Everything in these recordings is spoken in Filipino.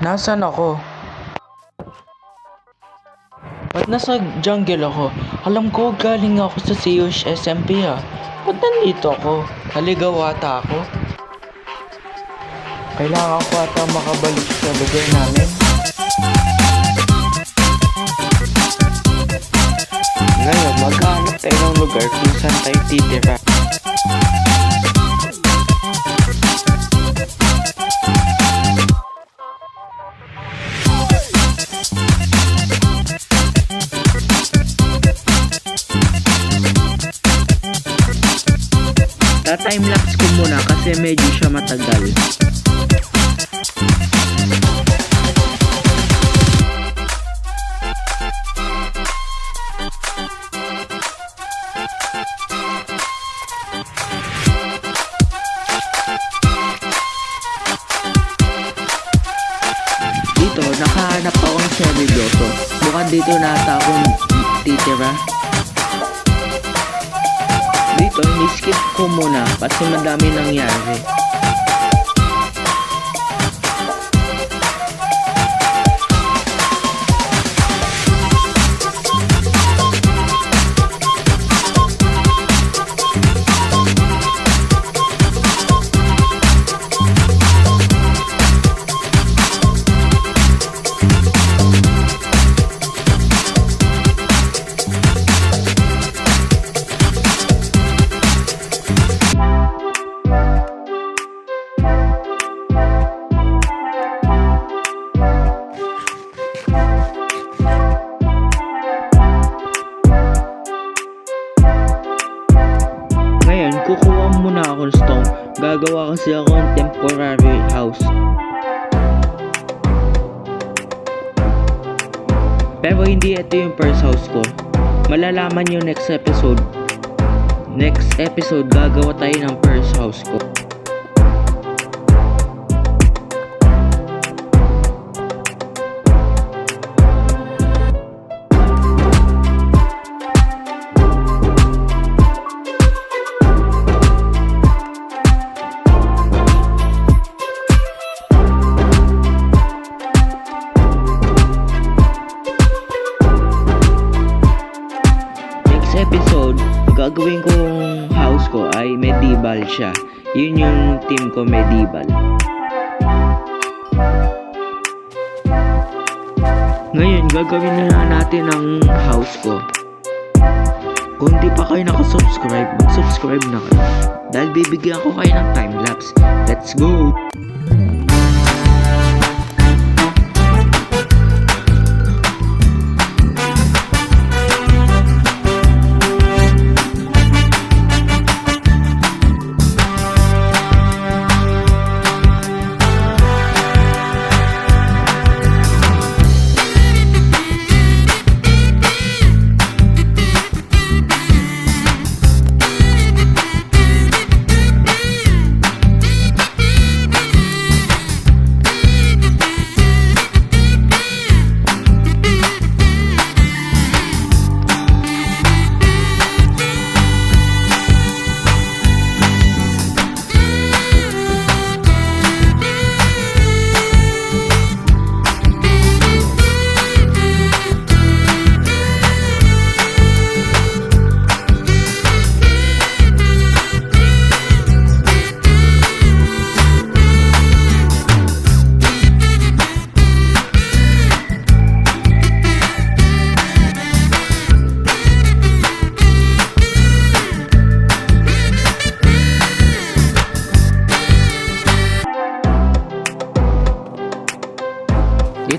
Nasaan ako? Ba't nasa jungle ako? Alam ko galing ako sa CUH SMP ah. Ba't nandito ako? Naligaw ata ako? Kailangan ko ata makabalik sa lugar namin. Ngayon, maghanap tayo ng lugar kung saan tayo titira. Ta-timelapse ko muna kasi medyo siya matagal. Dito, nakahanap ako ng cherry blossom. Mukhang dito na ata akong titira. Dito, ni-skip ko muna kasi madami nangyari. Stone. Gagawa kasi ako ng temporary house. Pero hindi ito yung first house ko. Malalaman nyo next episode. Next episode, gagawa tayo ng first house ko. Gagawin kong house ko ay medieval siya. Yun yung team ko medieval. Ngayon, gagawin na natin ang house ko. Kung di pa kayo nakasubscribe, mag-subscribe na kayo. Dahil bibigyan ko kayo ng time-lapse. Let's go!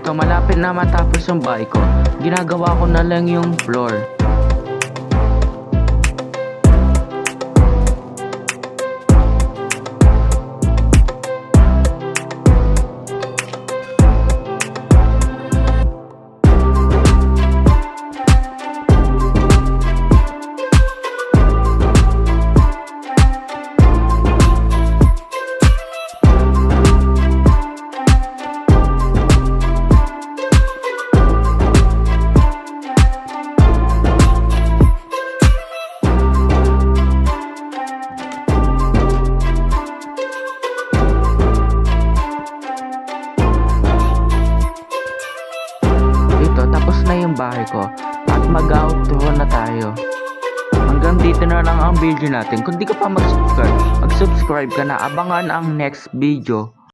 Dito, malapit na matapos yung bahay ko. Ginagawa ko na lang yung floor. Bahay ko at mag-outro na tayo. Hanggang dito na lang ang video natin. Kung di ka pa mag-subscribe, mag-subscribe ka na. Abangan ang next video.